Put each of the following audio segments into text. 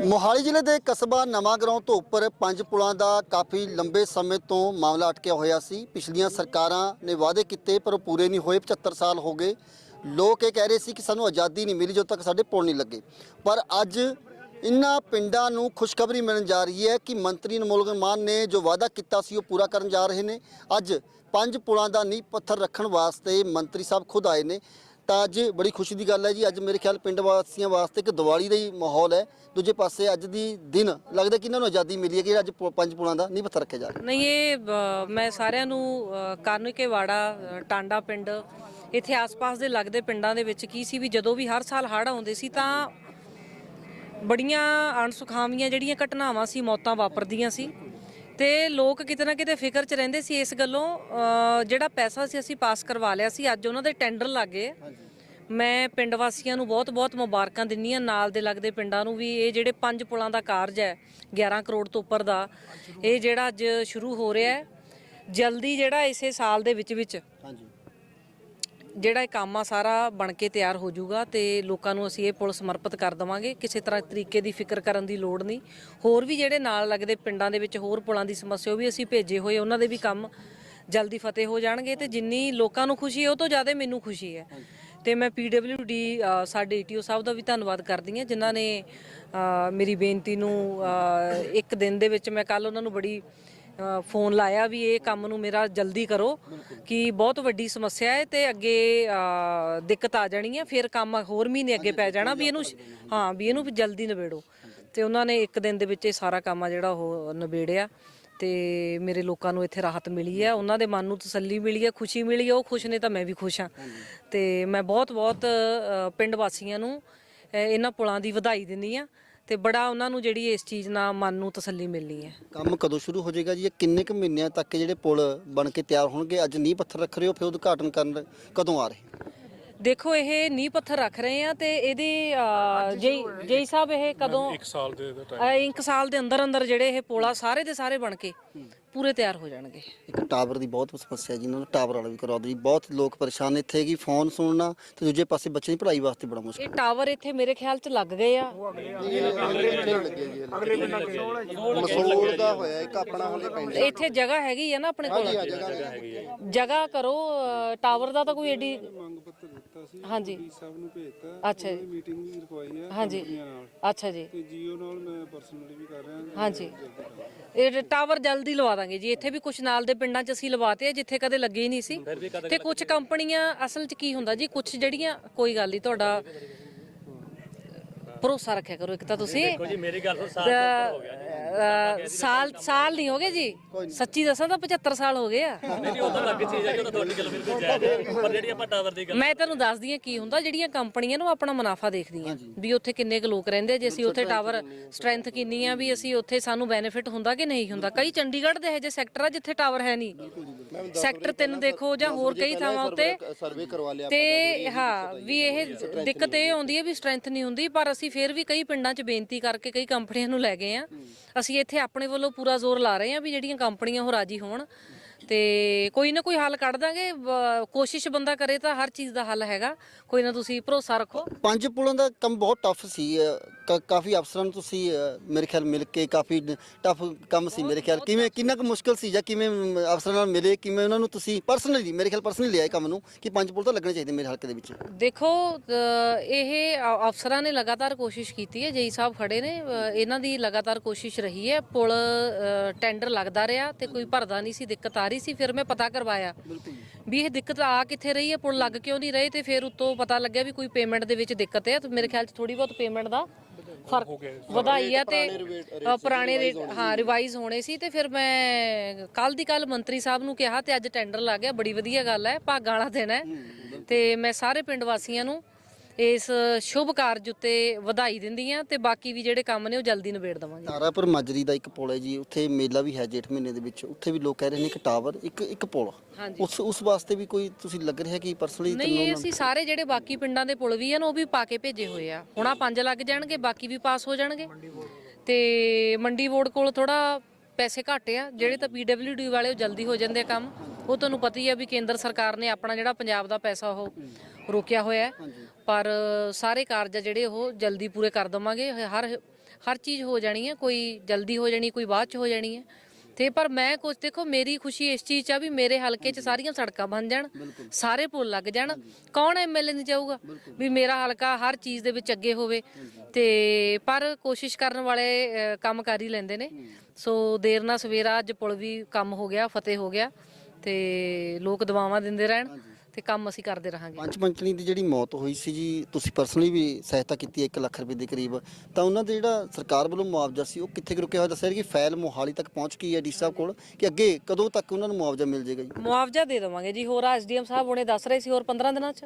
ਮੋਹਾਲੀ ਜ਼ਿਲ੍ਹੇ ਦੇ ਕਸਬਾ ਨਵਾਂ ਗਰਾਉਂ ਤੋਂ ਉੱਪਰ ਪੰਜ ਪੁਲਾਂ ਦਾ ਕਾਫੀ ਲੰਬੇ ਸਮੇਂ ਤੋਂ ਮਾਮਲਾ ਅਟਕਿਆ ਹੋਇਆ ਸੀ। ਪਿਛਲੀਆਂ ਸਰਕਾਰਾਂ ਨੇ ਵਾਅਦੇ ਕੀਤੇ, ਪਰ ਉਹ ਪੂਰੇ ਨਹੀਂ ਹੋਏ। 75 ਸਾਲ ਹੋ ਗਏ। ਲੋਕ ਇਹ ਕਹਿ ਰਹੇ ਸੀ ਕਿ ਸਾਨੂੰ ਆਜ਼ਾਦੀ ਨਹੀਂ ਮਿਲੀ, ਜਦੋਂ ਤੱਕ ਸਾਡੇ ਪੁਲ ਨਹੀਂ ਲੱਗੇ। ਪਰ ਅੱਜ ਇਨ੍ਹਾਂ ਪਿੰਡਾਂ ਨੂੰ ਖੁਸ਼ਖਬਰੀ ਮਿਲਣ ਜਾ ਰਹੀ ਹੈ ਕਿ ਮੰਤਰੀ ਨਮੋਲ ਮਾਨ ਨੇ ਜੋ ਵਾਅਦਾ ਕੀਤਾ ਸੀ, ਉਹ ਪੂਰਾ ਕਰਨ ਜਾ ਰਹੇ ਨੇ। ਅੱਜ ਪੰਜ ਪੁਲਾਂ ਦਾ ਨੀਂਹ ਪੱਥਰ ਰੱਖਣ ਵਾਸਤੇ ਮੰਤਰੀ ਸਾਹਿਬ ਖੁਦ ਆਏ ਨੇ। ਤਾਂ ਅੱਜ ਬੜੀ ਖੁਸ਼ੀ ਦੀ ਗੱਲ ਹੈ ਜੀ। ਅੱਜ ਮੇਰੇ ਖਿਆਲ ਪਿੰਡ ਵਾਸੀਆਂ ਵਾਸਤੇ ਇੱਕ ਦੀਵਾਲੀ ਦਾ ਹੀ ਮਾਹੌਲ ਹੈ। ਦੂਜੇ ਪਾਸੇ ਅੱਜ ਦੀ ਦਿਨ ਲੱਗਦਾ ਕਿ ਇਹਨਾਂ ਨੂੰ ਆਜ਼ਾਦੀ ਮਿਲੀ ਹੈ ਕਿ ਅੱਜ ਪੁ- ਪੰਜ ਪੁਲਾਂ ਦਾ ਨਹੀਂ ਪੱਥਰ ਰੱਖਿਆ ਜਾ ਰਿਹਾ। ਨਹੀਂ ਇਹ ਅ, ਮੈਂ ਸਾਰਿਆਂ ਨੂੰ ਅ, ਟਾਂਡਾ ਪਿੰਡ ਇੱਥੇ ਆਸ-ਪਾਸ ਦੇ ਲੱਗਦੇ ਪਿੰਡਾਂ ਦੇ ਵਿੱਚ ਕੀ ਸੀ ਵੀ ਜਦੋਂ ਵੀ ਹਰ ਸਾਲ ਹੜ੍ਹ ਆਉਂਦੇ ਸੀ ਤਾਂ ਬੜੀਆਂ ਅਣਸੁਖਾਵੀਆਂ ਜਿਹੜੀਆਂ ਘਟਨਾਵਾਂ ਸੀ ਮੌਤਾਂ ਵਾਪਰਦੀਆਂ ਸੀ। ਤੇ ਲੋਕ ਕਿਤੇ ਨਾ ਕਿਤੇ ਫਿਕਰ 'ਚ ਰਹਿੰਦੇ ਸੀ ਇਸ ਗੱਲੋਂ ਜਿਹੜਾ ਪੈਸਾ ਸੀ ਅਸੀਂ ਪਾਸ ਕਰਵਾ ਲਿਆ ਸੀ, ਅੱਜ ਉਹਨਾਂ ਦੇ ਟੈਂਡਰ ਲੱਗੇ। ਮੈਂ ਪਿੰਡ ਵਾਸੀਆਂ ਨੂੰ ਬਹੁਤ-ਬਹੁਤ ਮੁਬਾਰਕਾਂ ਦਿੰਨੀ ਆ ਨਾਲ ਦੇ ਲੱਗਦੇ ਪਿੰਡਾਂ ਨੂੰ ਵੀ, ਇਹ ਜਿਹੜੇ ਪੰਜ ਪੁਲਾਂ ਦਾ ਕਾਰਜ ਹੈ 11 ਕਰੋੜ ਤੋਂ ਉੱਪਰ ਦਾ, ਇਹ ਜਿਹੜਾ ਅੱਜ ਸ਼ੁਰੂ ਹੋ ਰਿਹਾ ਹੈ, ਜਲਦੀ ਜਿਹੜਾ ਇਸੇ ਸਾਲ ਦੇ ਵਿੱਚ ਵਿੱਚ ਹਾਂਜੀ। ਜਿਹੜਾ ਇਹ ਕੰਮ ਆ, ਸਾਰਾ ਬਣ ਕੇ ਤਿਆਰ ਹੋ ਜਾਊਗਾ ਤੇ ਲੋਕਾਂ ਨੂੰ ਅਸੀਂ ਇਹ ਪੁਲ ਸਮਰਪਿਤ ਕਰ ਦਵਾਂਗੇ। ਕਿਸੇ ਤਰ੍ਹਾਂ ਤਰੀਕੇ ਦੀ ਫਿਕਰ ਕਰਨ ਦੀ ਲੋੜ ਨਹੀਂ। ਹੋਰ ਵੀ ਜਿਹੜੇ ਨਾਲ ਲੱਗਦੇ ਪਿੰਡਾਂ ਦੇ ਵਿੱਚ ਹੋਰ ਪੁਲਾਂ ਦੀ ਸਮੱਸਿਆ, ਉਹ ਵੀ ਅਸੀਂ ਭੇਜੇ ਹੋਏ, ਉਹਨਾਂ ਦੇ ਵੀ ਕੰਮ ਜਲਦੀ ਫਤਿਹ ਹੋ ਜਾਣਗੇ ਤੇ ਜਿੰਨੀ ਲੋਕਾਂ ਨੂੰ ਖੁਸ਼ੀ ਹੈ, ਉਹ ਤੋਂ ਜ਼ਿਆਦਾ ਮੈਨੂੰ ਖੁਸ਼ੀ ਹੈ। ਤੇ ਮੈਂ ਡੀ ਸਾਡੇ ਈਟੀਓ ਸਾਹਿਬ ਦਾ ਵੀ ਧੰਨਵਾਦ ਕਰਦੀ ਹਾਂ, ਜਿਨ੍ਹਾਂ ਨੇ ਮੇਰੀ ਬੇਨਤੀ ਨੂੰ ਇੱਕ ਦਿਨ ਦੇ ਵਿੱਚ ਮੈਂ ਕੱਲ ਉਹਨਾਂ ਨੂੰ ਬੜੀ ਫੋਨ ਲਾਇਆ ਵੀ ਇਹ ਕੰਮ ਨੂੰ ਮੇਰਾ ਜਲਦੀ ਕਰੋ, ਕਿ ਬਹੁਤ ਵੱਡੀ ਸਮੱਸਿਆ ਹੈ ਤੇ ਅੱਗੇ ਦਿੱਕਤ ਆ ਜਾਣੀ ਹੈ, ਫਿਰ ਕੰਮ ਹੋਰ ਮਹੀਨੇ ਅੱਗੇ ਪੈ ਜਾਣਾ ਵੀ ਇਹਨੂੰ ਹਾਂ, ਵੀ ਇਹਨੂੰ ਵੀ ਜਲਦੀ ਨਿਬੇੜੋ। ਤੇ ਉਹਨਾਂ ਨੇ ਇੱਕ ਦਿਨ ਦੇ ਵਿੱਚ ਇਹ ਸਾਰਾ ਕੰਮ ਆ ਜਿਹੜਾ ਉਹ ਨਿਬੇੜਿਆ ਤੇ ਮੇਰੇ ਲੋਕਾਂ ਨੂੰ ਇੱਥੇ ਰਾਹਤ ਮਿਲੀ ਹੈ, ਉਹਨਾਂ ਦੇ ਮਨ ਨੂੰ ਤਸੱਲੀ ਮਿਲੀ ਹੈ, ਖੁਸ਼ੀ ਮਿਲੀ ਹੈ, ਉਹ ਖੁਸ਼ ਨੇ ਤਾਂ ਮੈਂ ਵੀ ਖੁਸ਼ ਹਾਂ। ਤੇ ਮੈਂ ਬਹੁਤ ਬਹੁਤ ਪਿੰਡ ਵਾਸੀਆਂ ਨੂੰ ਇਹਨਾਂ ਪੁਲਾਂ ਦੀ ਵਧਾਈ ਦਿੰਦੀ ਆ ਤੇ ਬੜਾ ਉਹਨਾਂ ਨੂੰ ਜਿਹੜੀ ਇਸ ਚੀਜ਼ ਨਾਲ ਮਨ ਨੂੰ ਤਸੱਲੀ ਮਿਲਣੀ ਹੈ। ਕੰਮ ਕਦੋਂ ਸ਼ੁਰੂ ਹੋ ਜਾਏਗਾ ਜੀ? ਇਹ ਕਿੰਨੇ ਕੁ ਮਹੀਨਿਆਂ ਤੱਕ ਜਿਹੜੇ ਪੁਲ ਬਣ ਕੇ ਤਿਆਰ ਹੋਣਗੇ? ਅੱਜ ਨੀਂਹ ਪੱਥਰ ਰੱਖ ਰਹੇ ਹੋ ਫਿਰ ਉਦਘਾਟਨ ਕਰਨ ਕਦੋਂ ਆ ਰਹੇ? ਦੇਖੋ ਇਹ ਨੀਂਹ ਪੱਥਰ ਰੱਖ ਰਹੇ ਆ ਤੇ ਇਹਦੀ ਜੇਈ ਜੇਈ ਸਾਹਿਬ ਇਹ ਕਦੋਂ ਇੱਕ ਸਾਲ ਦੇ ਦਾ ਅ, ਇੱਕ ਸਾਲ ਦੇ ਅੰਦਰ ਅੰਦਰ ਜਿਹੜੇ ਇਹ ਪੋਲਾ ਸਾਰੇ ਦੇ ਸਾਰੇ ਬਣ ਕੇ। ਪੂਰੇ ਤਿਆਰ ਹੋ ਜਾਣਗੇ। ਇੱਕ ਟਾਵਰ ਦੀ ਬਹੁਤ ਸਮੱਸਿਆ ਜੀ ਇਹਨਾਂ ਨੂੰ ਟਾਵਰ ਵਾਲਾ ਵੀ ਕਰਵਾ ਦਿਓ ਜੀ। ਬਹੁਤ ਲੋਕ ਪਰੇਸ਼ਾਨ ਇੱਥੇ ਕਿ ਫੋਨ ਸੁਣਨਾ ਤੇ ਦੂਜੇ ਪਾਸੇ ਬੱਚੇ ਦੀ ਪੜ੍ਹਾਈ ਵਾਸਤੇ ਬੜਾ ਮੁਸ਼ਕਲ ਇਹ ਟਾਵਰ ਇੱਥੇ ਮੇਰੇ ਖਿਆਲ ਚ ਲੱਗ ਗਏ ਆ। ਮਸੂਰ ਦਾ ਹੋਇਆ ਇੱਕ ਆਪਣਾ ਹਲੇ ਪਿੰਡ ਇੱਥੇ ਜਗ੍ਹਾ ਹੈਗੀ ਆ ਨਾ ਆਪਣੇ ਕੋਲ? ਜਗ੍ਹਾ ਕਰੋ ਅ, ਟਾਵਰ ਦਾ ਤਾਂ ਕੋਈ ਏਡੀ ਮੰਗ ਪੱਤਰ ਦਿੱਤਾ ਸੀ ਹਾਂਜੀ। ਸਾਹਿਬ ਨੂੰ ਭੇਜਤਾ ਅੱਛਾ ਜੀ। ਮੀਟਿੰਗ ਵੀ ਰਖਵਾਈ ਹੈ ਹਾਂਜੀ। ਕੰਪਨੀਆਂ ਨਾਲ। ਅੱਛਾ ਜੀ। ਤੇ ਜੀਓ ਨਾਲ ਮੈਂ ਪਰਸਨਲੀ ਵੀ ਕਰ ਰਿਹਾ ਹਾਂਜੀ। ਇਹ ਟਾਵਰ ਜਲਦੀ ਲਵਾ ਦਾਂਗੇ ਜੀ। ਇੱਥੇ ਵੀ ਕੁਝ ਨਾਲ ਦੇ ਪਿੰਡਾਂ 'ਚ ਅਸੀਂ ਲਵਾਤੇ ਆ ਜਿੱਥੇ ਕਦੇ ਲੱਗੇ ਹੀ ਨਹੀਂ ਸੀ। ਤੇ ਕੁਝ ਕੰਪਨੀਆਂ ਅਸਲ 'ਚ ਕੀ ਹੁੰਦਾ ਜੀ ਕੁਝ ਜਿਹੜੀਆਂ ਕੋਈ ਗੱਲ ਨਹੀਂ ਤੁਹਾਡਾ ਭਰੋਸਾ ਰੱਖਿਆ ਕਰੋ ਇੱਕ ਤਾਂ ਤੁਸੀਂ ਜੀ ਮੇਰੀ ਗੱਲ ਸੁਣ ਸਾਲ ਅ, ਸਾਲ ਸਾਲ ਨਹੀਂ ਹੋ ਗਏ ਜੀ। ਸੱਚੀ ਦੱਸਾਂ ਤਾਂ 75 ਸਾਲ ਹੋ ਗਏ ਆ। ਨਹੀਂ ਉਹ ਤਾਂ ਲੱਗ ਚੀਜ਼ ਹੈ ਕਿ ਉਹ ਤਾਂ ਤੁਹਾਡੀ ਗੱਲ ਬਿਲਕੁਲ ਜਾਇਜ਼ ਹੈ। ਪਰ ਜਿਹੜੀ ਆਪਾਂ ਟਾਵਰ ਦੀ ਗੱਲ ਮੈਂ ਤੁਹਾਨੂੰ ਦੱਸਦੀ ਹਾਂ ਕੀ ਹੁੰਦਾ ਜਿਹੜੀਆਂ ਕੰਪਨੀਆਂ ਨੂੰ ਆਪਣਾ ਮੁਨਾਫਾ ਦੇਖਦੀਆਂ। ਵੀ ਉੱਥੇ ਕਿੰਨੇ ਕੁ ਲੋਕ ਰਹਿੰਦੇ ਆ, ਜੇ ਅਸੀਂ ਉੱਥੇ ਟਾਵਰ ਸਟਰੈਂਥ ਕਿੰਨੀ ਆ ਵੀ ਅਸੀਂ ਉੱਥੇ ਸਾਨੂੰ ਬੈਨੀਫਿਟ ਹੁੰਦਾ ਕਿ ਨਹੀਂ ਹੁੰਦਾ। ਕਈ ਚੰਡੀਗੜ੍ਹ ਦੇ ਇਹੋ ਜਿਹੇ ਸੈਕਟਰ ਆ ਜਿੱਥੇ ਟਾਵਰ ਹੈ ਨਹੀਂ। ਸੈਕਟਰ 3 ਦੇਖੋ ਜਾਂ ਹੋਰ ਕਈ ਥਾਵਾਂ ਉੱਤੇ ਸਰਵੇ ਕਰਵਾ ਲਿਆ ਤੇ ਹਾਂ ਵੀ ਇਹ ਦਿੱਕਤ ਇਹ ਆਉਂਦੀ ਹੈ ਵੀ ਸਟਰੈਂਥ ਨਹੀਂ ਹੁੰਦੀ ਪਰ ਅਸੀਂ ਫਿਰ ਵੀ ਕਈ ਪਿੰਡਾਂ 'ਚ ਬੇਨਤੀ ਕਰਕੇ ਕਈ ਕੰਪਨੀਆਂ ਨੂੰ ਲੈ ਗਏ ਆ। ਅਸੀਂ ਇੱਥੇ ਆਪਣੇ ਵੱਲੋਂ ਪੂਰਾ ਜ਼ੋਰ ਲਾ ਰਹੇ ਆ ਵੀ ਜਿਹੜੀਆਂ ਕੰਪਨੀਆਂ ਉਹ ਰਾਜੀ ਹੋਣ। ਤੇ ਕੋਈ ਨਾ ਕੋਈ ਹੱਲ ਕੱਢ ਦਾਂਗੇ। ਬ- ਕੋਸ਼ਿਸ਼ ਬੰਦਾ ਕਰੇ ਤਾਂ ਹਰ ਚੀਜ਼ ਦਾ ਹੱਲ ਹੈਗਾ। ਕੋਈ ਨਾ ਤੁਸੀਂ ਭਰੋਸਾ ਰੱਖੋ। ਪੰਜ ਪੁਲਾਂ ਦਾ ਕੰਮ ਬਹੁਤ ਟਫ ਸੀ ਅ, ਕ- ਕਾਫੀ ਅਫਸਰਾਂ ਨੂੰ ਤੁਸੀਂ ਅ, ਮੇਰੇ ਖਿਆਲ ਮਿਲ ਕੇ ਕਾਫੀ ਟਫ ਕੰਮ ਸੀ ਮੇਰੇ ਖਿਆਲ। ਕਿਵੇਂ ਕਿੰਨਾ ਕੁ ਮੁਸ਼ਕਲ ਸੀ ਜਾਂ ਕਿਵੇਂ ਮ, ਅਫਸਰਾਂ ਨਾਲ ਮਿਲੇ ਕਿਵੇਂ ਉਹਨਾਂ ਨੂੰ ਤੁਸੀਂ ਪਰਸਨਲੀ ਮੇਰੇ ਖਿਆਲ ਪਰਸਨਲੀ ਲਿਆ ਇਹ ਕੰਮ ਨੂੰ ਕਿ ਪੰਜ ਪੁਲ ਤਾਂ ਲੱਗਣੇ ਚਾਹੀਦੇ ਮੇਰੇ ਹਲਕੇ ਦੇ ਵਿੱਚ। ਦੇਖੋ ਅ, ਇਹ ਅ- ਅਫਸਰਾਂ ਨੇ ਲਗਾਤਾਰ ਕੋਸ਼ਿਸ਼ ਕੀਤੀ ਹੈ ਜੇਈ ਸਾਹਿਬ ਖੜੇ ਨੇ ਅ, ਇਹਨਾਂ ਦੀ ਲਗਾਤਾਰ ਕੋਸ਼ਿਸ਼ ਰਹੀ ਹੈ। ਪੁਲ ਅ, ਟੈਂਡਰ ਲੱਗਦਾ ਰਿਹਾ ਤੇ ਕੋਈ ਭਰਦਾ ਨਹੀਂ ਸੀ ਦਿੱਕਤ ਆ ਰਹੀ ਸੀ ਫਿਰ ਮੈਂ ਪਤਾ ਕਰਵਾਇਆ। ਵੀ ਇਹ ਦਿੱਕਤ ਆ ਕਿੱਥੇ ਰਹੀ ਹੈ ਪੁਲ ਲੱਗ ਕਿਉਂ ਨਹੀਂ ਰਹੇ ਤੇ ਫਿਰ ਉੱਤੋਂ ਪਤਾ ਲੱਗਿਆ ਵੀ ਕੋਈ ਪੇਮੈਂਟ ਦੇ ਵਿੱਚ ਦਿੱਕਤ ਹੈ ਤੇ ਮੇਰੇ ਖਿਆਲ 'ਚ ਥੋੜੀ ਬਹੁਤ ਪੇਮੈਂਟ ਦਾ ਫ਼ਰਕ ਵਧਾਈ ਆ ਤੇ ਪੁਰਾਣੇ ਰੇਟ ਹਾਂ ਰਿਵਾਈਜ਼ ਹੋਣੇ ਸੀ ਤੇ ਫਿਰ ਮੈਂ ਕੱਲ ਦੀ ਕੱਲ ਮੰਤਰੀ ਸਾਹਿਬ ਨੂੰ ਕਿਹਾ ਤੇ ਅੱਜ ਟੈਂਡਰ ਲੱਗ ਗਿਆ ਬੜੀ ਵਧੀਆ ਗੱਲ ਹੈ ਭਾਗਾਂ ਵਾਲਾ ਦਿਨ ਹੈ ਤੇ ਮੈਂ ਸਾਰੇ ਪਿੰਡ ਵਾਸੀਆਂ ਨੂੰ ਇਸ ਸ਼ੁਭ ਕਾਰਜ ਉੱਤੇ ਵਧਾਈ ਦਿੰਦੀ ਆ ਤੇ ਬਾਕੀ ਵੀ ਜਿਹੜੇ ਕੰਮ ਨੇ ਉਹ ਜਲਦੀ ਨਿਬੇੜ ਦਵਾਂਗੇ। ਤਾਰਾਪੁਰ ਮਾਜਰੀ ਦਾ ਇੱਕ ਪੁਲ ਹੈ ਜੀ ਉੱਥੇ ਮੇਲਾ ਵੀ ਹੈ ਜੇਠ ਮਹੀਨੇ ਦੇ ਵਿੱਚ। ਉੱਥੇ ਵੀ ਲੋਕ ਕਹਿ ਰਹੇ ਨੇ ਕਿ ਟਾਵਰ ਇੱਕ ਇੱਕ ਪੁਲ। ਹਾਂਜੀ। ਉਸ ਉਸ ਵਾਸਤੇ ਵੀ ਕੋਈ ਤੁਸੀਂ ਲੱਗ ਰਿਹਾ ਕਿ ਪਰਸਨਲੀ ਨਹੀਂ ਇਹ ਅਸੀਂ ਸਾਰੇ ਜਿਹੜੇ ਬਾਕੀ ਪਿੰਡਾਂ ਦੇ ਪੁਲ ਵੀ ਹਨ ਉਹ ਵੀ ਪਾ ਕੇ ਭੇਜੇ ਹੋਏ ਆ। ਹੁਣ ਆ ਪੰਜ ਲੱਗ ਜਾਣਗੇ ਬਾਕੀ ਵੀ ਪਾਸ ਹੋ ਜਾਣਗੇ। ਤੇ ਮੰਡੀ ਬੋਰਡ ਕੋਲ ਥੋੜਾ ਪੈਸੇ ਘੱਟ ਆ ਜਿਹੜੇ ਤਾਂ ਪੀਡਬਲਯੂਡੀ ਵਾਲੇ ਉਹ ਜਲਦੀ ਹੋ ਜਾਂਦੇ ਆ ਕੰਮ। ਉਹ ਤੁਹਾਨੂੰ ਪਤਾ ਹੀ ਆ ਵੀ ਕੇਂਦਰ ਸਰਕਾਰ ਨੇ ਆਪਣਾ ਜਿਹੜਾ ਪੰਜਾਬ ਦਾ ਪੈਸਾ ਉਹ ਰੋਕਿਆ ਹੋਇਆ ਹੈ। ਪਰ ਸਾਰੇ ਕਾਰਜ ਆ ਜਿਹੜੇ ਉਹ ਜਲਦੀ ਪੂਰੇ ਕਰ ਦਵਾਂਗੇ। ਹਰ ਹਰ ਚੀਜ਼ ਹੋ ਜਾਣੀ ਹੈ। ਕੋਈ ਜਲਦੀ ਹੋ ਜਾਣੀ ਕੋਈ ਬਾਅਦ ਚ ਹੋ ਜਾਣੀ ਹੈ। ਤੇ ਪਰ ਮੈਂ ਕੁਝ ਦੇਖੋ ਮੇਰੀ ਖੁਸ਼ੀ ਇਸ ਚੀਜ਼ 'ਚ ਆ ਵੀ ਮੇਰੇ ਹਲਕੇ 'ਚ ਸਾਰੀਆਂ ਸੜਕਾਂ ਬਣ ਜਾਣ ਸਾਰੇ ਪੁਲ ਲੱਗ ਜਾਣ। ਕੌਣ ਐਮਐਲਏ ਨਹੀਂ ਚਾਹੂਗਾ ਵੀ ਮੇਰਾ ਹਲਕਾ ਹਰ ਚੀਜ਼ ਦੇ ਵਿੱਚ ਅੱਗੇ ਹੋਵੇ। ਤੇ ਪਰ ਕੋਸ਼ਿਸ਼ ਕਰਨ ਵਾਲੇ ਕੰਮ ਕਰ ਹੀ ਲੈਂਦੇ ਨੇ। ਸੋ ਦੇਰ ਨਾਲ ਸਵੇਰਾ ਅੱਜ ਪੁਲ ਵੀ ਕੰਮ ਹੋ ਗਿਆ ਫਤਿਹ ਹੋ ਗਿਆ। ਤੇ ਲੋਕ ਦੁਆਵਾਂ ਦਿੰਦੇ ਰਹਿਣ। ਤੇ ਕੰਮ ਅਸੀਂ ਕਰਦੇ ਰਹਾਂਗੇ। ਪੰਜ ਪੰਚਣੀ ਦੀ ਜਿਹੜੀ ਮੌਤ ਹੋਈ ਸੀ ਜੀ ਤੁਸੀਂ ਪਰਸਨਲੀ ਵੀ ਸਹਾਇਤਾ ਕੀਤੀ ਹੈ 1 ਲੱਖ ਰੁਪਏ ਦੇ ਕਰੀਬ। ਤਾਂ ਉਹਨਾਂ ਦੇ ਜਿਹੜਾ ਸਰਕਾਰ ਵੱਲੋਂ ਮੁਆਵਜ਼ਾ ਸੀ ਉਹ ਕਿੱਥੇ ਕੁ ਰੁਕਿਆ ਹੋਇਆ? ਦੱਸਿਆ ਕਿ ਫਾਈਲ ਮੋਹਾਲੀ ਤੱਕ ਪਹੁੰਚ ਗਈ ਹੈ ਡੀ ਸਾਹਿਬ ਕੋਲ ਕਿ ਅੱਗੇ ਕਦੋਂ ਤੱਕ ਉਹਨਾਂ ਨੂੰ ਮੁਆਵਜ਼ਾ ਮਿਲ ਜਾਏਗਾ ਜੀ? ਮੁਆਵਜ਼ਾ ਦੇ ਦੇਵਾਂਗੇ ਜੀ। ਹੋਰ ਐਸਡੀਐਮ ਸਾਹਿਬ ਹੁਣੇ ਦੱਸ ਰਹੇ ਸੀ ਹੋਰ 15 ਦਿਨਾਂ 'ਚ?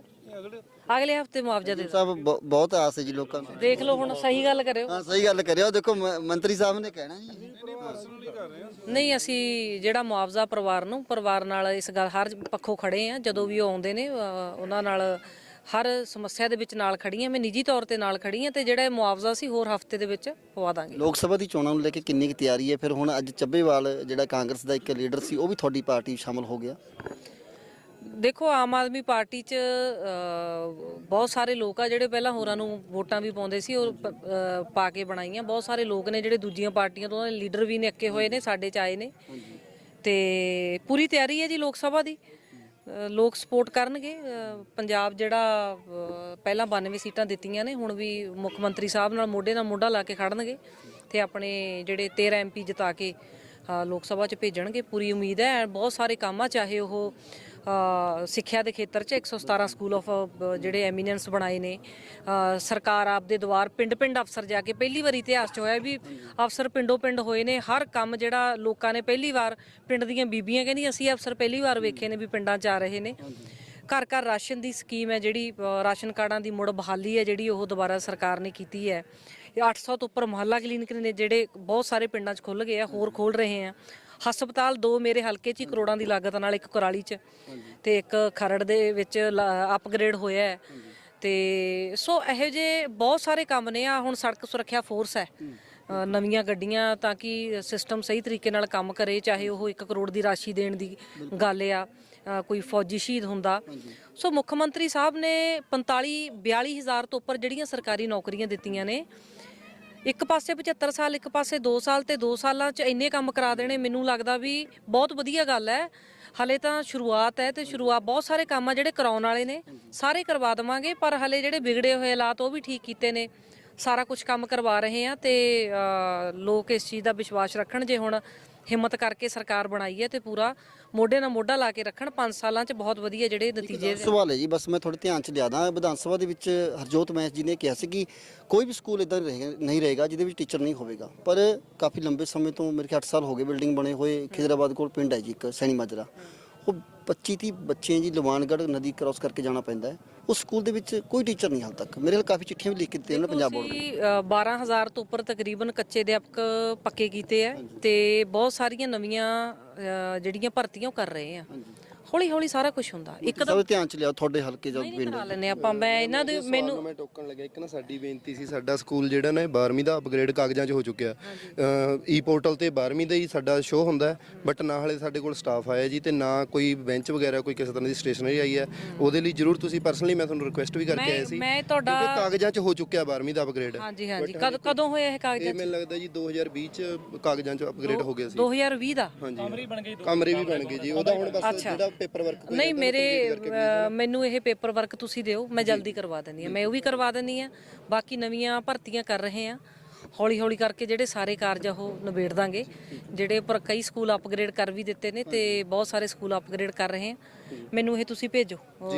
ਅਗਲੇ ਹਫ਼ਤੇ ਮੁਆਵਜ਼ਾ ਦੇ ਸਾਹਿਬ ਬ- ਬਹੁਤ ਆਸ ਹੈ ਜੀ ਲੋਕਾਂ ਨੂੰ। ਦੇਖ ਲਓ ਹੁਣ ਸਹੀ ਗੱਲ ਕਰਿਓ। ਹਾਂ ਸਹੀ ਗੱਲ ਕਰਿਓ। ਦੇਖੋ ਮ- ਮੰਤਰੀ ਸਾਹਿਬ ਨੇ ਕਹਿਣਾ ਜੀ। ਨਹੀਂ ਅਸੀਂ ਜਿਹੜਾ ਮੁਆਵਜ਼ਾ ਪਰਿਵਾਰ ਨੂੰ ਪਰਿਵਾਰ ਨਾਲ ਇਸ ਗੱਲ ਹਰ ਪੱਖੋਂ ਖੜੇ ਆ ਜਦੋਂ ਵੀ ਉਹ ਆਉਂਦੇ ਨੇ ਉਹਨਾਂ ਨਾਲ ਹਰ ਸਮੱਸਿਆ ਦੇ ਵਿੱਚ ਨਾਲ ਖੜੀ ਆ। ਮੈਂ ਨਿੱਜੀ ਤੌਰ ਤੇ ਨਾਲ ਖੜੀ ਆ ਤੇ ਜਿਹੜਾ ਇਹ ਮੁਆਵਜ਼ਾ ਸੀ ਹੋਰ ਹਫ਼ਤੇ ਦੇ ਵਿੱਚ ਪਵਾ ਦਾਂਗੇ। ਲੋਕ ਸਭਾ ਦੀ ਚੋਣਾਂ ਨੂੰ ਲੈ ਕੇ ਕਿੰਨੀ ਕੁ ਤਿਆਰੀ ਹੈ? ਫਿਰ ਹੁਣ ਅੱਜ ਚੱਬੇਵਾਲ ਜਿਹੜਾ ਕਾਂਗਰਸ ਦਾ ਇੱਕ ਲੀਡਰ ਸੀ ਉਹ ਵੀ ਤੁਹਾਡੀ ਪਾਰਟੀ ਸ਼ਾਮਲ ਹੋ ਗਿਆ। ਦੇਖੋ ਆਮ ਆਦਮੀ ਪਾਰਟੀ 'ਚ ਬਹੁਤ ਸਾਰੇ ਲੋਕ ਆ ਜਿਹੜੇ ਪਹਿਲਾਂ ਹੋਰਾਂ ਨੂੰ ਵੋਟਾਂ ਵੀ ਪਾਉਂਦੇ ਸੀ ਉਹ ਪ- ਕੇ ਬਣਾਈਆਂ। ਬਹੁਤ ਸਾਰੇ ਲੋਕ ਨੇ ਜਿਹੜੇ ਦੂਜੀਆਂ ਪਾਰਟੀਆਂ ਤੋਂ ਲੀਡਰ ਵੀ ਨੇ ਅੱਕੇ ਹੋਏ ਨੇ ਸਾਡੇ 'ਚ ਆਏ ਨੇ। ਤੇ ਪੂਰੀ ਤਿਆਰੀ ਹੈ ਜੀ ਲੋਕ ਸਭਾ ਦੀ। ਲੋਕ ਸਪੋਰਟ ਕਰਨਗੇ। ਪੰਜਾਬ ਜਿਹੜਾ ਪਹਿਲਾਂ 92 ਸੀਟਾਂ ਦਿੱਤੀਆਂ ਨੇ ਹੁਣ ਵੀ ਮੁੱਖ ਮੰਤਰੀ ਸਾਹਿਬ ਨਾਲ ਮੋਢੇ ਨਾਲ ਮੋਢਾ ਲਾ ਕੇ ਖੜਨਗੇ ਤੇ ਆਪਣੇ ਜਿਹੜੇ 13 ਐਮਪੀ ਜਿਤਾ ਕੇ ਅ, ਲੋਕ ਸਭਾ 'ਚ ਭੇਜਣਗੇ। ਪੂਰੀ ਉਮੀਦ ਹੈ ਬਹੁਤ ਸਾਰੇ ਕੰਮ ਆ ਚਾਹੇ ਉਹ ਸਿੱਖਿਆ ਦੇ ਖੇਤਰ 'ਚ 117 ਸਕੂਲ ਆਫ ਜਿਹੜੇ ਐਮੀਨੈਂਸ ਬਣਾਏ ਨੇ। ਅ, ਸਰਕਾਰ ਆਪਦੇ ਦੁਆਰ ਪਿੰਡ-ਪਿੰਡ ਅਫਸਰ ਜਾ ਕੇ ਪਹਿਲੀ ਵਾਰ ਇਤਿਹਾਸ 'ਚ ਹੋਇਆ ਵੀ ਅਫਸਰ ਪਿੰਡੋਂ-ਪਿੰਡ ਹੋਏ ਨੇ। ਹਰ ਕੰਮ ਜਿਹੜਾ ਲੋਕਾਂ ਨੇ ਪਹਿਲੀ ਵਾਰ ਪਿੰਡ ਦੀਆਂ ਬੀਬੀਆਂ ਕਹਿੰਦੀ ਅਸੀਂ ਅਫਸਰ ਪਹਿਲੀ ਵਾਰ ਵੇਖੇ ਨੇ ਵੀ ਪਿੰਡਾਂ 'ਚ ਆ ਰਹੇ ਨੇ। ਘਰ ਘਰ ਰਾਸ਼ਨ ਦੀ ਸਕੀਮ ਹੈ ਜਿਹੜੀ ਰਾਸ਼ਨ ਕਾਰਡਾਂ ਦੀ ਮੁੜ ਬਹਾਲੀ ਹੈ ਜਿਹੜੀ ਉਹ ਦੁਬਾਰਾ ਸਰਕਾਰ ਨੇ ਕੀਤੀ ਹੈ। ਇਹ 800 ਤੋਂ ਉੱਪਰ ਮੁਹੱਲਾ ਕਲੀਨਿਕ ਨੇ ਜਿਹੜੇ ਬਹੁਤ ਸਾਰੇ ਪਿੰਡਾਂ 'ਚ ਖੁੱਲ ਗਏ ਆ ਹੋਰ ਖੋਲ ਰਹੇ ਆ। ਹਸਪਤਾਲ ਦੋ ਮੇਰੇ ਹਲਕੇ 'ਚ ਹੀ ਕਰੋੜਾਂ ਦੀ ਲਾਗਤ ਨਾਲ ਇੱਕ ਕੁਰਾਲੀ 'ਚ ਤੇ ਇੱਕ ਖਰੜ ਦੇ ਵਿੱਚ ਅਪਗ੍ਰੇਡ ਹੋਇਆ ਹੈ। ਤੇ ਸੋ ਇਹੋ ਜਿਹੇ ਬਹੁਤ ਸਾਰੇ ਕੰਮ ਨੇ ਆ ਹੁਣ ਸੜਕ ਸੁਰੱਖਿਆ ਫੋਰਸ ਹੈ। ਨਵੀਆਂ ਗੱਡੀਆਂ ਤਾਂ ਕਿ ਸਿਸਟਮ ਸਹੀ ਤਰੀਕੇ ਨਾਲ ਕੰਮ ਕਰੇ ਚਾਹੇ ਉਹ 1 ਕਰੋੜ ਦੀ ਰਾਸ਼ੀ ਦੇਣ ਦੀ ਗੱਲ ਆ ਕੋਈ ਫੌਜੀ ਸ਼ਹੀਦ ਹੁੰਦਾ। ਸੋ ਮੁੱਖ ਮੰਤਰੀ ਸਾਹਿਬ ਨੇ 45 42 ਹਜ਼ਾਰ ਤੋਂ ਉੱਪਰ ਜਿਹੜੀਆਂ ਸਰਕਾਰੀ ਨੌਕਰੀਆਂ ਦਿੱਤੀਆਂ ਨੇ ਇੱਕ ਪਾਸੇ 75 ਸਾਲ, ਇੱਕ ਪਾਸੇ 2 ਸਾਲ ਤੇ 2 ਸਾਲਾਂ 'ਚ ਇੰਨੇ ਕੰਮ ਕਰਾ ਦੇਣੇ ਮੈਨੂੰ ਲੱਗਦਾ ਵੀ ਬਹੁਤ ਵਧੀਆ ਗੱਲ ਹੈ। ਹਲੇ ਤਾਂ ਸ਼ੁਰੂਆਤ ਹੈ ਤੇ ਸ਼ੁਰੂਆਤ ਬਹੁਤ ਸਾਰੇ ਕੰਮ ਆ ਜਿਹੜੇ ਕਰਾਉਣ ਵਾਲੇ ਨੇ, ਸਾਰੇ ਕਰਵਾ ਦਵਾਂਗੇ, ਪਰ ਹਲੇ ਜਿਹੜੇ ਵਿਗੜੇ ਹੋਏ ਹਾਲਾਤ ਉਹ ਵੀ ਠੀਕ ਕੀਤੇ ਨੇ। ਸਾਰਾ ਕੁਝ ਕੰਮ ਕਰਵਾ ਰਹੇ ਆ ਤੇ ਲੋਕ ਇਸ ਚੀਜ਼ ਦਾ ਵਿਸ਼ਵਾਸ ਰੱਖਣ ਜੇ ਹੁਣ ਹਿੰਮਤ ਕਰਕੇ ਸਰਕਾਰ ਬਣਾਈ ਹੈ ਤੇ ਪੂਰਾ ਮੋਢੇ ਨਾਲ ਮੋਢਾ ਲਾ ਕੇ ਰੱਖਣ। 5 ਸਾਲਾਂ 'ਚ ਬਹੁਤ ਵਧੀਆ ਜਿਹੜੇ ਨਤੀਜੇ ਸਵਾਲ ਹੈ ਜੀ ਬਸ ਮੈਂ ਤੁਹਾਡੇ ਧਿਆਨ ਚ ਲਿਆਦਾ ਵਿਧਾਨ ਸਭਾ ਦੇ ਵਿੱਚ ਹਰਜੋਤ ਮੈਸ ਜੀ ਨੇ ਕਿਹਾ ਸੀ ਕਿ ਕੋਈ ਵੀ ਸਕੂਲ ਇਦਾਂ ਨਹੀਂ ਰਹੇਗਾ ਜਿਹਦੇ ਵਿੱਚ ਟੀਚਰ ਨਹੀਂ ਹੋਵੇਗਾ। ਪਰ ਕਾਫੀ ਲੰਬੇ ਸਮੇਂ ਤੋਂ ਮੇਰੇ ਖਿਆਲ 8 ਸਾਲ ਹੋ ਗਏ ਬਿਲਡਿੰਗ ਬਣੇ ਹੋਏ। ਖਿਦਰਾਬਾਦ ਕੋਲ ਪਿੰਡ ਹੈ ਜੀ ਇੱਕ ਸੈਣੀ ਮਾਜਰਾ। ਉਹ 25 30 ਬੱਚੇ ਜੀ ਲਵਾਨਗੜ੍ਹ ਨਦੀ ਕ੍ਰਾਸ ਕਰਕੇ ਜਾਣਾ ਪੈਂਦਾ ਹੈ। ਉਸ ਸਕੂਲ ਦੇ ਵਿੱਚ ਕੋਈ ਟੀਚਰ ਨਹੀਂ ਹਾਲ ਤੱਕ। ਮੇਰੇ ਨਾਲ ਕਾਫੀ ਚਿੱਠੀਆਂ ਵੀ ਲਿਖ ਕੇ ਦਿੱਤੀਆਂ ਨੇ ਪੰਜਾਬ ਬੋਰਡ ਨੂੰ ਅਸੀਂ, ਅ, 12000 ਤੋਂ ਉੱਪਰ ਤਕਰੀਬਨ ਕੱਚੇ ਅਧਿਆਪਕ ਪੱਕੇ ਕੀਤੇ ਆ ਤੇ ਬਹੁਤ ਸਾਰੀਆਂ ਨਵੀਆਂ ਜਿਹੜੀਆਂ ਭਰਤੀਆਂ ਕਰ ਰਹੇ ਆ। ਹੌਲੀ ਹੌਲੀ ਸਾਰਾ ਕੁਝ ਹੁੰਦਾ। ਇੱਕ ਸਭ ਧਿਆਨ ਚ ਲਿਆ ਤੁਹਾਡੇ ਹਲਕੇ ਜਾਂ ਪਿੰਡ ਕਰਾ ਲੈਨੇ ਆਪਾਂ। ਮੈਂ ਇਹਨਾਂ ਦੇ ਮੈਨੂੰ ਮੈਂ ਟੋਕਣ ਲੱਗਿਆ ਇੱਕ ਨਾ ਸਾਡੀ ਬੇਨਤੀ ਸੀ ਸਾਡਾ ਸਕੂਲ ਜਿਹੜਾ ਨਾ 12ਵੀਂ ਦਾ ਅਪਗ੍ਰੇਡ ਕਾਗਜ਼ਾਂ 'ਚ ਹੋ ਚੁੱਕਿਆ। ਈ ਪੋਰਟਲ ਤੇ 12ਵੀਂ ਦਾ ਹੀ ਸਾਡਾ ਸ਼ੋਅ ਹੁੰਦਾ ਬਟ ਨਾ ਹਲੇ ਸਾਡੇ ਕੋਲ ਸਟਾਫ ਆਇਆ ਜੀ ਤੇ ਨਾ ਕੋਈ ਬੈਂਚ ਵਗੈਰਾ ਕੋਈ ਕਿਸੇ ਤਰ੍ਹਾਂ ਦੀ ਸਟੇਸ਼ਨਰੀ ਆਈ ਹੈ। ਉਹਦੇ ਲਈ ਜਰੂਰ ਤੁਸੀਂ ਪਰਸਨਲੀ ਮੈਂ ਤੁਹਾਨੂੰ ਰਿਕੁਐਸਟ ਵੀ ਕਰਕੇ ਆਇਆ ਸੀ ਮੈਂ ਤੁਹਾਡਾ- ਕਾਗਜ਼ਾਂ 'ਚ ਹੋ ਚੁੱਕਿਆ 12ਵੀਂ ਦਾ ਅਪਗ੍ਰੇਡ ਹਾਂਜੀ ਹਾਂਜੀ। ਕਦ ਕਦੋਂ ਹੋਇਆ ਇਹ ਕਾਗਜ਼ਾਂ ਇਹ ਮੈਨੂੰ ਲੱਗਦਾ ਜੀ 2020 ਚ ਕਾਗਜ਼ਾਂ 'ਚ ਅਪਗ੍ਰੇਡ ਹੋ ਗਿਆ ਸੀ। 2020 ਦਾ? ਹਾਂਜੀ। ਕਮਰੇ ਬਣ ਗਏ ਜੀ ਉਹਦਾ ਹੁਣ ਬਸ ਜਿਹੜਾ ਪੇਪਰ ਵਰਕ ਨਹੀਂ ਮੇਰੇ ਮੈਨੂੰ ਇਹ ਪੇਪਰ ਵਰਕ ਤੁਸੀਂ ਦਿਓ ਮੈਂ ਜਲਦੀ ਕਰਵਾ ਦਿੰਦੀ ਆ ਮੈਂ ਉਹ ਵੀ ਕਰਵਾ ਦਿੰਦੀ ਆ ਬਾਕੀ ਨਵੀਆਂ ਭਰਤੀਆਂ ਕਰ ਰਹੇ ਆ ਹੌਲੀ ਹੌਲੀ ਕਰਕੇ ਜਿਹੜੇ ਸਾਰੇ ਕਾਰਜ ਆ ਉਹ ਨਿਬੇੜ ਦਾਂਗੇ। ਜਿਹੜੇ ਪਰ ਕਈ ਸਕੂਲ ਅਪਗ੍ਰੇਡ ਕਰ ਵੀ ਦਿੱਤੇ ਨੇ ਤੇ ਬਹੁਤ ਸਾਰੇ ਸਕੂਲ ਅਪਗ੍ਰੇਡ ਕਰ ਰਹੇ ਆ ਮੈਨੂੰ ਇਹ ਤੁਸੀਂ ਭੇਜੋ।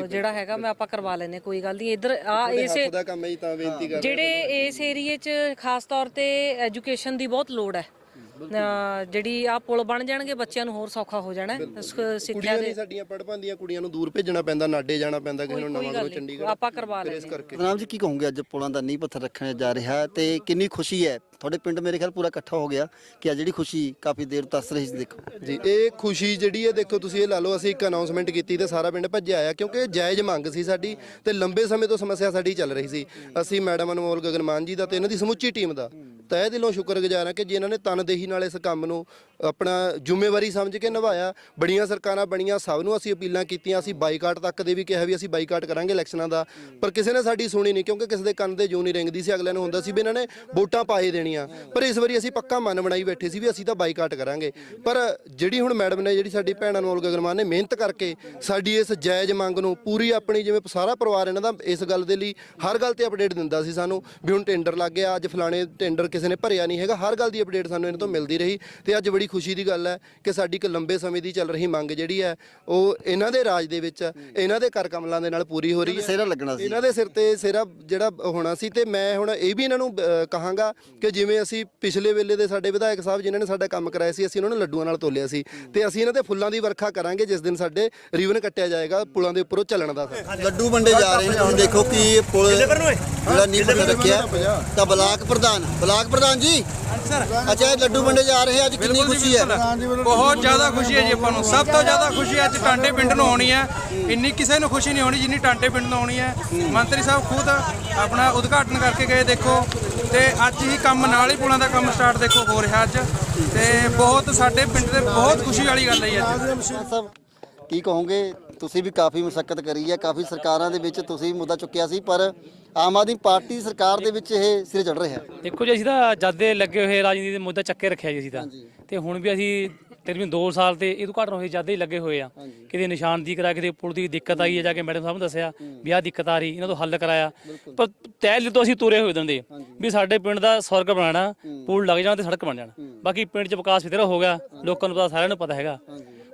ਜਿਹੜਾ ਹੈਗਾ ਮੈਂ ਆਪਾਂ ਕਰਵਾ ਲੈਨੇ ਕੋਈ ਗੱਲ ਨਹੀਂ। ਇੱਧਰ ਆ ਇਸੇ ਹੱਥ ਦਾ ਕੰਮ ਹੈ ਜੀ ਤਾਂ ਬੇਨਤੀ ਕਰ ਜਿਹੜੇ ਇਸ ਏਰੀਏ 'ਚ ਖਾਸ ਤੌਰ ਤੇ ਐਜੂਕੇਸ਼ਨ ਦੀ ਬਹੁਤ ਲੋੜ ਹੈ। ਜਿਹੜੀ ਆ ਪੁਲ ਬਣ ਜਾਣਗੇ ਬੱਚਿਆਂ ਨੂੰ ਹੋਰ ਸੌਖਾ ਹੋ ਜਾਣਾ। ਸਿੱਖਿਆ ਦੇ ਸਾਡੀਆਂ ਪੜ ਪਾਉਂਦੀਆਂ ਕੁੜੀਆਂ ਨੂੰ ਦੂਰ ਭੇਜਣਾ ਪੈਂਦਾ ਨਾਡੇ ਜਾਣਾ ਪੈਂਦਾ ਕਿਸੇ ਨੂੰ ਨਵਾਂ ਚੰਡੀਗੜ੍ਹ। ਆਪਾਂ ਕਰਵਾ ਲੈਂਦੇ ਕਰਕੇ। ਜਨਾਬ ਜੀ ਕੀ ਕਹੋਗੇ ਅੱਜ ਪੁਲਾਂ ਦਾ ਨੀਂਹ ਪੱਥਰ ਰੱਖਣ ਜਾ ਰਿਹਾ ਹੈ ਤੇ ਕਿੰਨੀ ਖੁਸ਼ੀ ਹੈ ਤੁਹਾਡੇ ਪਿੰਡ ਮੇਰੇ ਖਿਆਲ ਪੂਰਾ ਇਕੱਠਾ ਹੋ ਗਿਆ ਕਿ ਆ ਜਿਹੜੀ ਖੁਸ਼ੀ ਕਾਫੀ ਦੇਰ ਤੱਕ ਰਹੀ ਸੀ, ਦੇਖੋ। ਜੀ, ਇਹ ਖੁਸ਼ੀ ਜਿਹੜੀ ਹੈ, ਦੇਖੋ ਤੁਸੀਂ ਇਹ ਲਾ ਲਓ, ਅਸੀਂ ਇੱਕ ਅਨਾਉਂਸਮੈਂਟ ਕੀਤੀ ਤੇ ਸਾਰਾ ਪਿੰਡ ਭੱਜਿਆ ਆਇਆ ਕਿਉਂਕਿ ਇਹ ਜਾਇਜ਼ ਮੰਗ ਸੀ ਸਾਡੀ ਤੇ ਲੰਬੇ ਸਮੇਂ ਤੋਂ ਸਮੱਸਿਆ ਸਾਡੀ ਚੱਲ ਰਹੀ ਸੀ। ਅਸੀਂ ਮੈਡਮ ਅਨਮੋਲ ਗਗਨਮਾਨ ਜੀ ਦਾ ਤੇ ਇਹਨਾਂ ਦੀ ਸਮੁੱਚੀ ਟੀਮ ਦਾ ਤਹਿ ਦਿਲੋਂ ਸ਼ੁਕਰਗੁਜ਼ਾਰ ਹਾਂ ਕਿ ਜਿਨ੍ਹਾਂ ਨੇ ਤਨਦੇਹੀ ਨਾਲ ਇਸ ਕੰਮ ਨੂੰ ਆਪਣਾ ਜ਼ਿੰਮੇਵਾਰੀ ਸਮਝ ਕੇ ਨਿਭਾਇਆ। ਬੜੀਆਂ ਸਰਕਾਰਾਂ ਬਣੀਆਂ, ਸਭ ਨੂੰ ਅਸੀਂ ਅਪੀਲਾਂ ਕੀਤੀਆਂ, ਅਸੀਂ ਬਾਈਕਾਟ ਤੱਕ ਦੇ ਵੀ ਕਿਹਾ ਵੀ ਅਸੀਂ ਬਾਈਕਾਟ ਕਰਾਂਗੇ ਇਲੈਕਸ਼ਨਾਂ ਦਾ। ਪਰ ਕਿਸੇ ਨੇ ਸਾਡੀ ਸੁਣੀ ਨਹੀਂ, ਕਿਉਂਕਿ ਕਿਸੇ ਦੇ ਕੰਨ ਦੇ ਜੂ ਨਹੀਂ ਰਿੰਗਦੀ ਸੀ। ਅਗਲੇ ਨੂੰ ਹੁੰਦਾ ਸੀ ਵੀ ਇਹਨਾਂ ਨੇ ਵੋਟਾਂ ਪਾਏ ਦੇਣੀਆਂ। ਪਰ ਇਸ ਵਾਰੀ ਅਸੀਂ ਪੱਕਾ ਮਨ ਬਣਾਈ ਬੈਠੇ ਸੀ ਵੀ ਅਸੀਂ ਤਾਂ ਬਾਈਕਾਟ ਕਰਾਂਗੇ। ਪਰ ਜਿਹੜੀ ਹੁਣ ਮੈਡਮ ਨੇ, ਜਿਹੜੀ ਸਾਡੀ ਭੈਣ ਅਨਮੋਲ ਗਗਨਮਾਨ ਨੇ ਮਿਹਨਤ ਕਰਕੇ ਸਾਡੀ ਇਸ ਜਾਇਜ਼ ਮੰਗ ਨੂੰ ਪੂਰੀ ਆਪਣੀ ਜਿਵੇਂ ਸਾਰਾ ਪਰਿਵਾਰ ਇਹਨਾਂ ਦਾ ਇਸ ਗੱਲ ਦੇ ਲਈ ਹਰ ਗੱਲ ਤੇ ਅਪਡੇਟ ਦਿੰਦਾ ਸੀ ਸਾਨੂੰ ਵੀ ਹੁਣ ਟੈਂਡਰ ਲੱਗ ਗਿਆ, ਅੱਜ ਫਲਾਣੇ ਟੈਂਡਰ ਕਿਸੇ ਨੇ ਭਰਿਆ ਨਹੀਂ ਹੈਗਾ। ਹਰ ਗੱਲ ਦੀ ਅਪਡੇਟ ਸਾਨੂੰ ਇਹਨਾਂ ਤੋਂ ਮਿਲਦੀ ਰਹੀ ਤੇ ਅੱਜ ਬੜੀ ਖੁਸ਼ੀ ਦੀ ਗੱਲ ਹੈ ਕਿ ਸਾਡੀ ਇੱਕ ਲੰਬੇ ਸਮੇਂ ਦੀ ਚੱਲ ਰਹੀ ਮੰਗ ਜਿਹੜੀ ਹੈ ਉਹ ਇਹਨਾਂ ਦੇ ਰਾਜ ਦੇ ਵਿੱਚ ਇਹਨਾਂ ਦੇ ਕਰ ਕਮਲਾਂ ਦੇ ਨਾਲ ਪੂਰੀ ਹੋ ਰਹੀ ਹੈ। ਸਿਹਰਾ ਲੱਗਣਾ ਸੀ। ਇਹਨਾਂ ਦੇ ਸਿਰ ਤੇ ਸਿਹਰਾ ਜਿਹੜਾ ਹੋਣਾ ਸੀ ਤੇ ਮੈਂ ਹੁਣ ਇਹ ਵੀ ਇਹਨਾਂ ਨੂੰ ਕਹਾਂਗਾ ਕਿ ਜਿਵੇਂ ਅਸੀਂ ਪਿਛਲੇ ਵੇਲੇ ਦੇ ਸਾਡੇ ਵਿਧਾਇਕ ਸਾਹਿਬ ਜਿਨ੍ਹਾਂ ਨੇ ਸਾਡਾ ਕੰਮ ਕਰਾਇਆ ਸੀ ਅਸੀਂ ਉਹਨਾਂ ਨੂੰ ਲੱਡੂਆਂ ਨਾਲ ਤੋਲਿਆ ਸੀ ਤੇ ਅਸੀਂ ਇਹਨਾਂ ਤੇ ਫੁੱਲਾਂ ਦੀ ਵਰਖਾ ਕਰਾਂਗੇ ਜਿਸ ਦਿਨ ਸਾਡੇ ਰੀਵਨ ਕੱਟਿਆ ਜਾਏਗਾ ਪੁਲਾਂ ਦੇ ਉੱਪਰੋਂ ਚੱਲਣ ਦਾ। ਸਰ ਲੱਡੂ ਵੰਡੇ ਜਾ ਰਹੇ ਨੇ ਤੁਸੀਂ ਦੇਖੋ ਕਿ ਪੁਲ ਜਿਹੜਾ ਨੀਂਹ ਰੱਖਿਆ। ਤਾਂ ਬਲਾਕ ਪ੍ਰਧਾਨ ਬਲਾਕ ਪ੍ਰਧਾਨ ਜੀ। ਅੱਛਾ ਇਹ ਲੱਡੂ ਵੰਡੇ ਜਾ ਰਹੇ ਅੱਜ ਕਿੰਨੀ ਖੁਸ਼ੀ ਹੈ? ਬਹੁਤ ਜ਼ਿਆਦਾ ਖੁਸ਼ੀ ਹੈ ਜੀ ਆਪਾਂ ਨੂੰ। ਸਭ ਤੋਂ ਜ਼ਿਆਦਾ ਖੁਸ਼ੀ ਅੱਜ ਟਾਂਡੇ ਪਿੰਡ ਨੂੰ ਹੋਣੀ ਹੈ। ਇੰਨੀ ਕਿਸੇ ਨੂੰ ਖੁਸ਼ੀ ਨਹੀਂ ਹੋਣੀ ਜਿੰਨੀ ਟਾਂਡੇ ਪਿੰਡ ਨੂੰ ਹੋਣੀ ਹੈ। ਮੰਤਰੀ ਸਾਹਿਬ ਖੁਦ ਆਪਣਾ ਉਦਘਾਟਨ ਕਰਕੇ ਗਏ ਦੇਖੋ। ਤੇ ਅੱਜ ਹੀ ਕੰਮ ਨਾਲ ਹੀ ਪੁਲਾਂ ਦਾ ਕੰਮ ਸਟਾਰਟ ਦੇਖੋ ਹੋ ਰਿਹਾ ਅੱਜ। ਤੇ ਬਹੁਤ ਸਾਡੇ ਪਿੰਡ ਦੇ ਬਹੁਤ ਖੁਸ਼ੀ ਵਾਲੀ ਗੱਲ ਹੈ ਜੀ ਅੱਜ। ਸਾਹਿਬ ਕੀ ਕਹੋਗੇ ਤੁਸੀਂ ਵੀ ਕਾਫੀ ਮੁਸ਼ਕਲ ਕਰੀ ਹੈ ਕਾਫੀ ਸਰਕਾਰਾਂ ਦੇ ਵਿੱਚ ਤੁਸੀਂ ਵੀ ਮੁੱਦਾ ਚੁੱਕਿਆ ਸੀ ਪਰ ਆਮ ਆਦਮੀ ਪਾਰਟੀ ਦੀ ਸਰਕਾਰ ਦੇ ਵਿੱਚ ਇਹ ਸਿਰੇ ਚੜ ਰਿਹਾ ਦੇਖੋ ਜੀ ਅਸੀਂ ਤਾਂ ਜਦ ਦੇ ਲੱਗੇ ਹੋਏ ਰਾਜਨੀਤੀ ਦੇ ਮੁੱਦਾ ਚੱਕੇ ਰੱਖਿਆ ਜੀ ਅਸੀਂ ਤਾਂ। ਤੇ ਹੁਣ ਵੀ ਅਸੀਂ ਤਕਰੀਬਨ 2 ਸਾਲ ਤੇ ਇਹ ਤੋਂ ਘੱਟ ਹੋਏ ਜਦ ਦੇ ਹੀ ਲੱਗੇ ਹੋਏ ਆ। ਕਿਤੇ ਨਿਸ਼ਾਨਦੀ ਕਰਾ ਕਿਤੇ ਪੁਲ ਦੀ ਦਿੱਕਤ ਆਈ ਹੈ ਜਾ ਕੇ ਮੈਡਮ ਸਾਹਿਬ ਨੂੰ ਦੱਸਿਆ ਵੀ ਆਹ ਦਿੱਕਤ ਆ ਰਹੀ ਇਹਨਾਂ ਤੋਂ ਹੱਲ ਕਰਾਇਆ। ਪਰ ਤੈਅ ਲਈ ਤੋਂ ਅਸੀਂ ਤੁਰੇ ਹੋਏ ਦੰਦੇ ਵੀ ਸਾਡੇ ਪਿੰਡ ਦਾ ਸਵਰਗ ਬਣਾਣਾ ਪੁਲ ਲੱਗ ਜਾਣਾ ਤੇ ਸੜਕ ਬਣ ਜਾਣਾ। ਬਾਕੀ ਪਿੰਡ 'ਚ ਵਿਕਾਸ ਫਿਤਰਾ ਹੋ ਗਿਆ ਲੋਕਾਂ ਨੂੰ ਪਤਾ ਸਾਰਿਆਂ ਨੂੰ ਪਤਾ ਹੈਗਾ।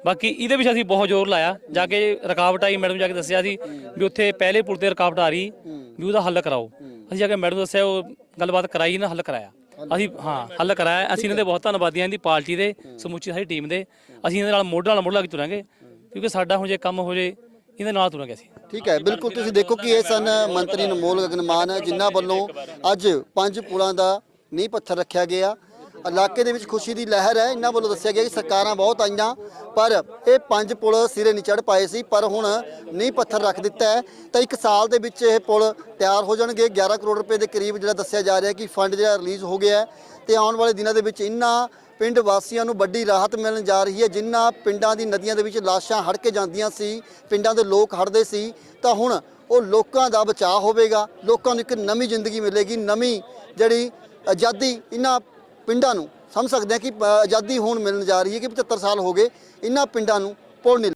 ਬਾਕੀ ਇਹਦੇ ਵਿੱਚ ਅਸੀਂ ਬਹੁਤ ਜ਼ੋਰ ਲਾਇਆ। ਜਾ ਕੇ ਰੁਕਾਵਟ ਆਈ, ਮੈਡਮ ਜਾ ਕੇ ਦੱਸਿਆ ਸੀ ਵੀ ਉੱਥੇ ਪਹਿਲੇ ਪੁਲ ਤੇ ਰੁਕਾਵਟ ਆ ਰਹੀ, ਵੀ ਉਹਦਾ ਹੱਲ ਕਰਾਓ। ਅਸੀਂ ਜਾ ਕੇ ਮੈਡਮ ਦੱਸਿਆ, ਉਹ ਗੱਲਬਾਤ ਕਰਾਈ ਨਾ, ਹੱਲ ਕਰਾਇਆ। ਅਸੀਂ, ਹਾਂ, ਹੱਲ ਕਰਾਇਆ। ਅਸੀਂ ਇਹਨਾਂ ਦੇ ਬਹੁਤ ਧੰਨਵਾਦੀ ਹਾਂ ਇਹਦੀ ਪਾਰਟੀ ਦੇ, ਸਮੁੱਚੀ ਸਾਡੀ ਟੀਮ ਦੇ। ਅਸੀਂ ਇਹਨਾਂ ਨਾਲ ਮੋਢੇ ਨਾਲ ਮੋਢਾ ਲਾ ਕੇ ਤੁਰਾਂਗੇ, ਕਿਉਂਕਿ ਸਾਡਾ ਹੁਣ ਜੇ ਕੰਮ ਹੋ ਜੇ, ਇਹਦੇ ਨਾਲ ਤੁਰਾਂਗੇ ਅਸੀਂ। ਠੀਕ ਹੈ, ਬਿਲਕੁਲ ਤੁਸੀਂ ਦੇਖੋ ਕਿ ਇਹ ਸਨ ਮੰਤਰੀ ਅਨਮੋਲ ਗਗਨਮਾਨ, ਜਿਨ੍ਹਾਂ ਵੱਲੋਂ ਅੱਜ ਪੰਜ ਪੁਲਾਂ ਦਾ ਨੀਂਹ ਪੱਥਰ ਰੱਖਿਆ ਗਿਆ। ਇਲਾਕੇ ਦੇ ਵਿੱਚ ਖੁਸ਼ੀ ਦੀ ਲਹਿਰ ਹੈ। ਇਹਨਾਂ ਵੱਲੋਂ ਦੱਸਿਆ ਗਿਆ ਕਿ ਸਰਕਾਰਾਂ ਬਹੁਤ ਆਈਆਂ, ਪਰ ਇਹ ਪੰਜ ਪੁਲ ਸਿਰੇ ਨਹੀਂ ਚੜ ਪਾਏ ਸੀ, ਪਰ ਹੁਣ ਨਹੀਂ ਪੱਥਰ ਰੱਖ ਦਿੱਤਾ ਹੈ। ਤਾਂ ਇੱਕ ਸਾਲ ਦੇ ਵਿੱਚ ਇਹ ਪੁਲ ਤਿਆਰ ਹੋ ਜਾਣਗੇ। 11 ਕਰੋੜ ਰੁਪਏ ਦੇ ਕਰੀਬ ਜਿਹੜਾ ਦੱਸਿਆ ਜਾ ਰਿਹਾ ਕਿ ਫੰਡ ਜਿਹੜਾ ਰਿਲੀਜ਼ ਹੋ ਗਿਆ ਹੈ। ਤੇ ਆਉਣ ਵਾਲੇ ਦਿਨਾਂ ਦੇ ਵਿੱਚ ਇਹਨਾਂ ਪਿੰਡ ਵਾਸੀਆਂ ਨੂੰ ਵੱਡੀ ਰਾਹਤ ਮਿਲਣ ਜਾ ਰਹੀ ਹੈ, ਜਿਨ੍ਹਾਂ ਪਿੰਡਾਂ ਦੀ ਨਦੀਆਂ ਦੇ ਵਿੱਚ ਲਾਸ਼ਾਂ ਹੜ ਕੇ ਜਾਂਦੀਆਂ ਸੀ, ਪਿੰਡਾਂ ਦੇ ਲੋਕ ਹੜਦੇ ਸੀ। ਤਾਂ ਹੁਣ ਉਹ ਲੋਕਾਂ ਦਾ ਬਚਾਅ ਹੋਵੇਗਾ। ਲੋਕਾਂ ਨੂੰ ਇੱਕ ਨਵੀਂ ਜ਼ਿੰਦਗੀ ਮਿਲੇਗੀ। ਨਵੀਂ ਜਿਹੜੀ ਆਜ਼ਾਦੀ ਇਹਨਾਂ ਪਿੰਡਾਂ ਨੂੰ ਸਮਝ ਸਕਦੇ ਹਾਂ ਕਿ ਆਜ਼ਾਦੀ ਹੁਣ ਮਿਲਣ ਜਾ ਰਹੀ ਹੈ ਕਿ 75 ਸਾਲ ਹੋ ਗਏ ਇਹਨਾਂ ਪਿੰਡਾਂ ਨੂੰ ਪੁਲ ਨਹੀਂ